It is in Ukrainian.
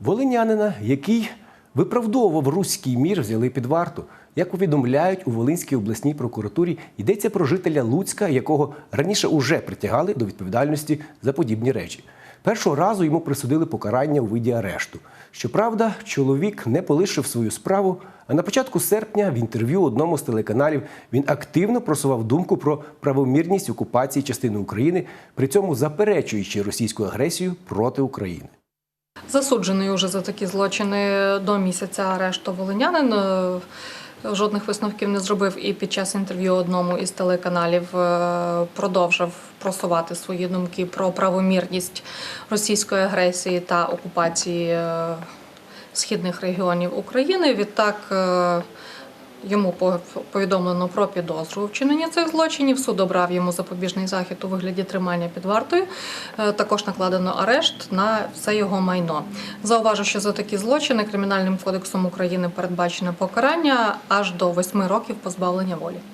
Волинянина, який виправдовував руський мір, взяли під варту. Як повідомляють у Волинській обласній прокуратурі, йдеться про жителя Луцька, якого раніше уже притягали до відповідальності за подібні речі. Першого разу йому присудили покарання у виді арешту. Щоправда, чоловік не полишив свою справу. А на початку серпня в інтерв'ю одному з телеканалів він активно просував думку про правомірність окупації частини України, при цьому заперечуючи російську агресію проти України. Засуджений уже за такі злочини до місяця арешту волинянин. Е, Жодних висновків не зробив і під час інтерв'ю одному із телеканалів е, продовжив просувати свої думки про правомірність російської агресії та окупації е, східних регіонів України. Відтак йому по- повідомлено про підозру вчинення цих злочинів. Суд обрав йому запобіжний захід у вигляді тримання під вартою. Е, Також накладено арешт на все його майно. Зауважу, що за такі злочини Кримінальним кодексом України передбачено покарання аж до восьми років позбавлення волі.